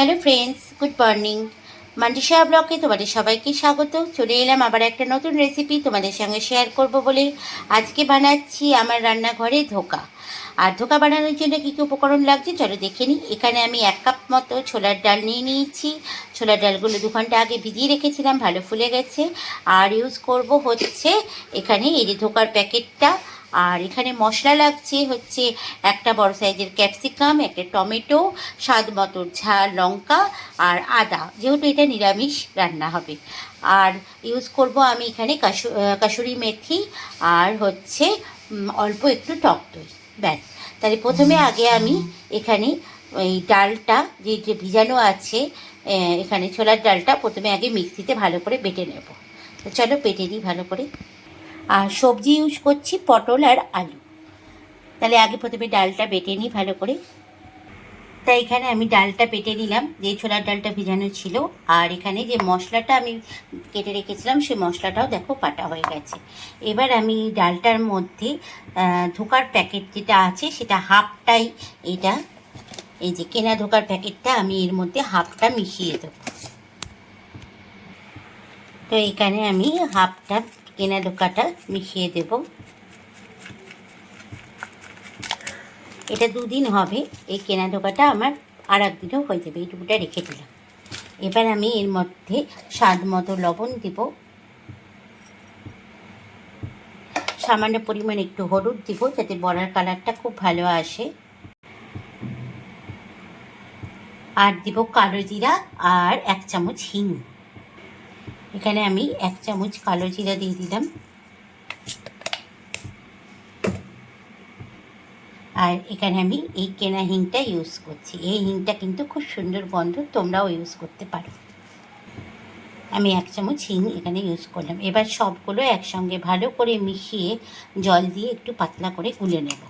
Hello friends, good morning. মান্ডিশা ব্লকে তোমাদের সবাইকে স্বাগত। চলে এলাম আবার একটা নতুন রেসিপি তোমাদের সঙ্গে শেয়ার করব বলে। আজকে বানাচ্ছি আমার রান্নাঘরে ধোকা। আর ধোকা বানানোর জন্য কী কী উপকরণ লাগছে চলো দেখে নিই। এখানে আমি এক কাপ মতো ছোলার ডাল নিয়ে নিয়েছি। ছোলার ডালগুলো দু ঘণ্টা আগে ভিজিয়ে রেখেছিলাম, ভালো ফুলে গেছে। আর ইউজ করব হচ্ছে এখানে এই যে ধোকার প্যাকেটটা আর এখানে মশলা লাগছে হচ্ছে একটা বড় সাইজের ক্যাপসিকাম একটা টমেটো স্বাদ মতো ঝাল লঙ্কা আর আদা। যেহেতু এটা নিরামিষ রান্না হবে। আর ইউজ করব আমি এখানে কাসু কাসুরি মেথি আর হচ্ছে অল্প একটু টক দই। ব্যাস। তাহলে প্রথমে আগে আমি এখানে ওই ডালটা যে যে ভিজানো আছে এখানে ছোলার ডালটা প্রথমে আগে মিক্সিতে ভালো করে বেটে নেব। তো চলো বেটে নিই ভালো করে। আর সবজি ইউজ করছি পটল আর আলু। তাহলে আগে প্রথমে ডালটা বেটে নিই ভালো করে। তাই এখানে আমি ডালটা বেটে নিলাম, যে ছোলার ডালটা ভিজানো ছিল। আর এখানে যে মশলাটা আমি কেটে রেখেছিলাম, সেই মশলাটাও দেখো পাটা হয়ে গেছে। এবার আমি ডালটার মধ্যে ধোকার প্যাকেট যেটা আছে, সেটা হাফটাই এটা, এই যে কেনা ধোকার প্যাকেটটা আমি এর মধ্যে হাফটা মিশিয়ে দেবো। তো এখানে আমি হাফটা কেনা ধোকাটা মিশিয়ে দেব। এটা দুদিন হবে, এই কেনা ধোকাটা আমার আর একদিনও হয়ে যাবে, এইটুকুটা রেখে দিলাম। এবার আমি এর মধ্যে স্বাদ মতো লবণ দিব। সামান্য পরিমাণ একটু হলুদ দিব যাতে বড়ার কালারটা খুব ভালো আসে। আর দিব কালো জিরা আর এক চামচ হিং। এখানে আমি এক চামচ কালো জিরা দিয়ে দিলাম। আর এখানে আমি এই কেনা হিংটা ইউজ করছি। এই হিংটা কিন্তু খুব সুন্দর গন্ধ, তোমরাও ইউজ করতে পারো। আমি এক চামচ হিং এখানে ইউজ করলাম। এবার সবগুলো একসঙ্গে ভালো করে মিশিয়ে জল দিয়ে একটু পাতলা করে গুলে নেব।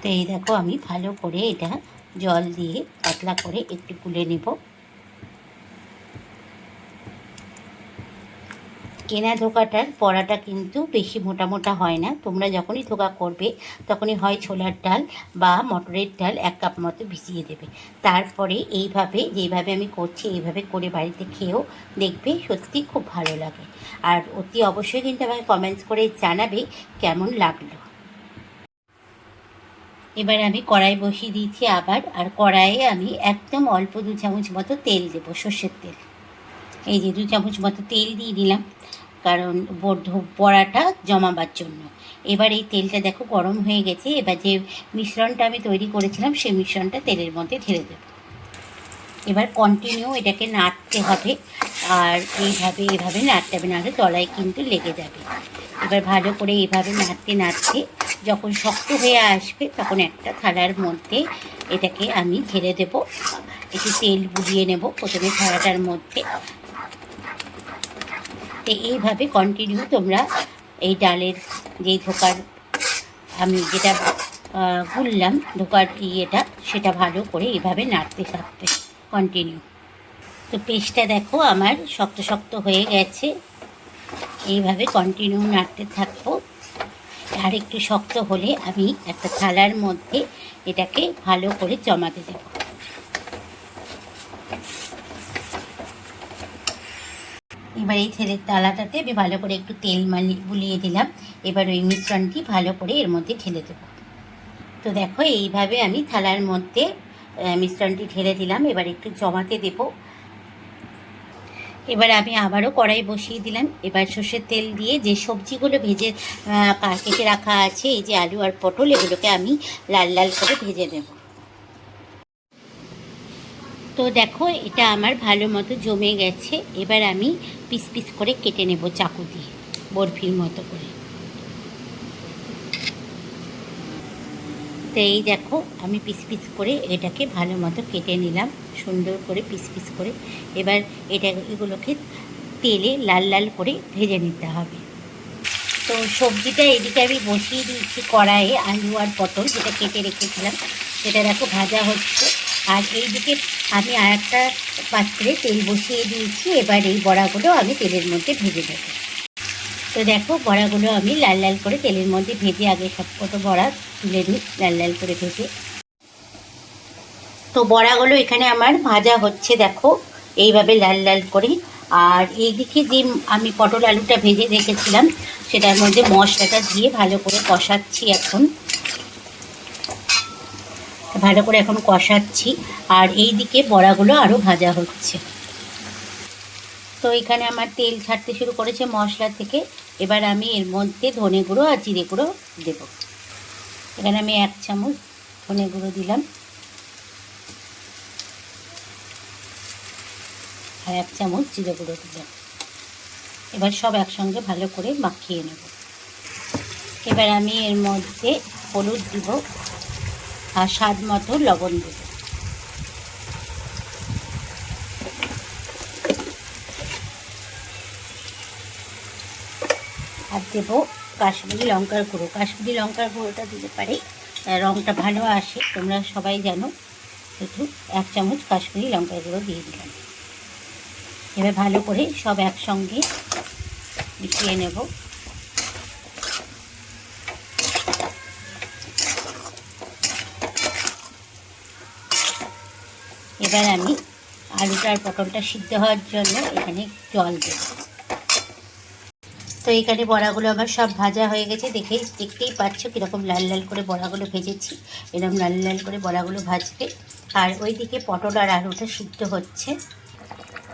তো এই দেখো আমি ভালো করে এটা জল দিয়ে পাতলা করে একটু গুলে নেব। কেনা ধোকাটার পড়াটা কিন্তু বেশি মোটা মোটা হয় না। তোমরা যখনই ধোকা করবে, তখনই হয় ছোলার ডাল বা মটরের ডাল এক কাপ মতো ভিজিয়ে দেবে। তারপরে এইভাবে যেইভাবে আমি করছি, এইভাবে করে বাড়িতে খেয়েও দেখবে সত্যি খুব ভালো লাগে। আর অতি অবশ্যই কিন্তু আমাকে কমেন্টস করে জানাবে কেমন লাগল। এবার আমি কড়াই বসিয়ে দিয়েছি আবার, আর কড়াইয়ে আমি একদম অল্প দু চামচ মতো তেল দেবো, সর্ষের তেল। এই যে দু চামচ মতো তেল দিয়ে দিলাম। কারণ বড়াটা জমাবার জন্য। এবার এই তেলটা দেখো গরম হয়ে গেছে, এবার যে মিশ্রণটা আমি তৈরি করেছিলাম, সেই মিশ্রণটা তেলের মধ্যে ঢেলে দেবো। এবার কন্টিনিউ এটাকে নাড়তে হবে, আর এইভাবে, এভাবে নাড়তে হবে, নাহলে তলায় কিন্তু লেগে যাবে। এবার ভালো করে এইভাবে নাড়তে নাড়তে যখন শক্ত হয়ে আসবে, তখন একটা থালার মধ্যে এটাকে আমি ঢেলে দেবো। একটু তেল বুলিয়ে নেব প্রথমে থালাটার মধ্যে। তো এইভাবে কন্টিনিউ তোমরা এই ডালের যেই ধোকার, আমি যেটা গুললাম ধোকার ইয়েটা সেটা ভালো করে এইভাবে নাড়তে থাকবে কন্টিনিউ তো পেস্টটা দেখো আমার শক্ত শক্ত হয়ে গেছে। এইভাবে কন্টিনিউ নাড়তে থাকব। আর একটু শক্ত হলে আমি একটা থালার মধ্যে এটাকে ভালো করে জমাতে দেবো। এবার এই তেলের তালাটাতে আমি ভালো করে একটু তেল মালি, বুলিয়ে দিলাম। এবার ওই মিশ্রণটি ভালো করে এর মধ্যে ঢেলে দেবো। তো দেখো, এইভাবে আমি থালার মধ্যে মিশ্রণটি ঢেলে দিলাম। এবার একটু জমাতে দেব। এবার আমি আবারও কড়াই বসিয়ে দিলাম। এবার সর্ষের তেল দিয়ে যে সবজিগুলো ভেজে কেটে রাখা আছে, এই যে আলু আর পটল, এগুলোকে আমি লাল লাল করে ভেজে নেব। তো দেখো, এটা আমার ভালো মতো জমে গেছে। এবার আমি পিস পিস করে কেটে নেব চাকু দিয়ে, বরফির মতো করে। তো এই দেখো, আমি পিস পিস করে এটাকে ভালো মতো কেটে নিলাম, সুন্দর করে পিস পিস করে। এবার এটা এগুলোকে তেলে লাল লাল করে ভেজে নিতে হবে। তো সবজিটা এদিকে আমি বসিয়ে দিয়েছি কড়াইয়ে আলু আর পটল, যেটা কেটে রেখেছিলাম। সেটা দেখো ভাজা হচ্ছে। আর এইদিকে আমি আর একটা পাত্রে তেল বসিয়ে দিয়েছি। এবার এই বড়াগুলো আমি তেলের মধ্যে ভেজে দেবো তো দেখো, বড়াগুলো আমি লাল লাল করে তেলের মধ্যে ভেজে আগে সব কত বড়া তুলে নিই, লাল লাল করে ভেজে। তো বড়াগুলো এখানে আমার ভাজা হচ্ছে, দেখো, এইভাবে লাল লাল করে। আর এইদিকে যে আমি পটল আলুটা ভেজে রেখেছিলাম, সেটার মধ্যে মশলাটা দিয়ে ভালো করে কষাচ্ছি এখন। ভালো করে এখন কষাচ্ছি, আর এই দিকে বড়াগুলো আরও ভাজা হচ্ছে। তো এখানে আমার তেল ছাড়তে শুরু করেছে মশলা থেকে। এবার আমি এর মধ্যে ধনে গুঁড়ো আর জিরে গুঁড়ো দেব। এখানে আমি এক চামচ ধনে গুঁড়ো দিলাম। আর এক চামচ জিরে গুঁড়ো দিলাম। এবার সব একসঙ্গে ভালো করে মাখিয়ে নেব। এবার আমি এর মধ্যে হলুদ দিব। আর স্বাদ মতো লবণ দেব। আর দেব কাশ্মীরি লঙ্কার গুঁড়ো। কাশ্মীরি লঙ্কার গুঁড়োটা দিতে পারে রঙটা ভালো আসে, তোমরা সবাই জানো। একটু এক চামচ কাশ্মীরি লঙ্কার গুঁড়ো দিয়ে দিলাম। এবার ভালো করে সব একসঙ্গে মিশিয়ে নেব। এবার আমি আলুটার পটলটা সিদ্ধ হওয়ার জন্য এখানে জল দেব। তো এখানে বড়াগুলো আমার সব ভাজা হয়ে গেছে। দেখে দেখতেই পাচ্ছ কীরকম লাল লাল করে বড়াগুলো ভেজেছি, এরকম লাল লাল করে বড়াগুলো ভাজবে আর ওইদিকে পটল আর আলুটা সিদ্ধ হচ্ছে।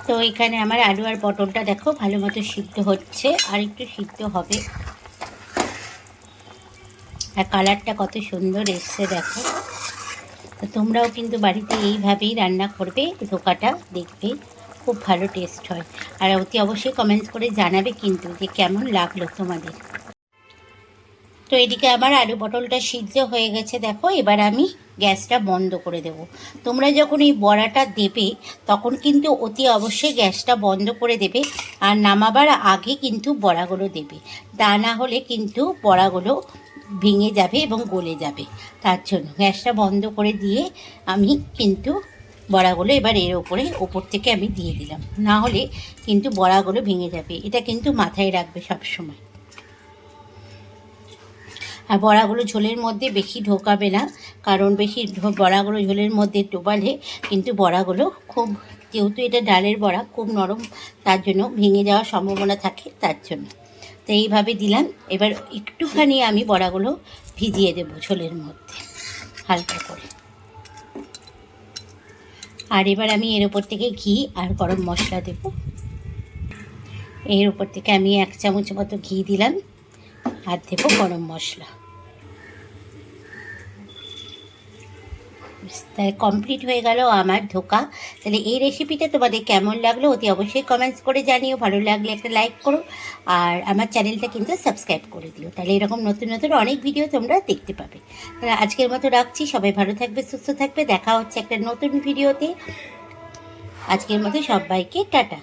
তো এখানে আমার আলু আর পটলটা দেখো ভালো মতো সিদ্ধ হচ্ছে, আর একটু সিদ্ধ হবে। আর কালারটা কত সুন্দর এসছে দেখো। তো তোমরাও কিন্তু বাড়িতে এইভাবেই রান্না করবে, ধোকাটা দেখবে, খুব ভালো টেস্ট হয়। আর অতি অবশ্যই কমেন্টস করে জানাবে কিন্তু যে কেমন লাগল তোমাদের। তো এদিকে আমার আলু পটলটা সিদ্ধ হয়ে গেছে, দেখো, এবার আমি গ্যাসটা বন্ধ করে দেব। তোমরা যখন এই বড়াটা দেবে, তখন কিন্তু অতি অবশ্যই গ্যাসটা বন্ধ করে দেবে আর নামাবার আগে কিন্তু বড়াগুলো দেবে। তা না হলে কিন্তু বড়াগুলো ভেঙে যাবে এবং গলে যাবে। তার জন্য গ্যাসটা বন্ধ করে দিয়ে আমি কিন্তু বড়াগুলো এবার এর ওপরে, ওপর থেকে আমি দিয়ে দিলাম। না হলে কিন্তু বড়াগুলো ভেঙে যাবে। এটা কিন্তু মাথায় রাখবে সব সময় আর বড়াগুলো ঝোলের মধ্যে বেশি ঢোকাবে না, কারণ বেশি বড়াগুলো ঝোলের মধ্যে ডোবালে কিন্তু বড়াগুলো খুব, যেহেতু এটা ডালের বড়া, খুব নরম, তার জন্য ভেঙে যাওয়ার সম্ভাবনা থাকে তার জন্য। তো এইভাবে দিলাম। এবার একটুখানি আমি বড়াগুলো ভিজিয়ে দেবো ঝোলের মধ্যে, হালকা করে। আর এবার আমি এর ওপর থেকে ঘি আর গরম মশলা দেব। এর ওপর থেকে আমি এক চামচ মতো ঘি দিলাম আর দেবো গরম মশলা। তাই কমপ্লিট হয়ে গেল আমার ধোকা। তাহলে এই রেসিপিটা তোমাদের কেমন লাগল অতি অবশ্যই কমেন্টস করে জানিও। ভালো লাগলে একটা লাইক করো আর আমার চ্যানেলটা কিন্তু সাবস্ক্রাইব করে দিও। তাহলে এরকম নতুন নতুন অনেক ভিডিও তোমরা দেখতে পাবে। তাহলে আজকের মতো রাখছি। সবাই ভালো থাকবে, সুস্থ থাকবে। দেখা হচ্ছে একটা নতুন ভিডিওতে আজকের মতো সবাইকে টাটা।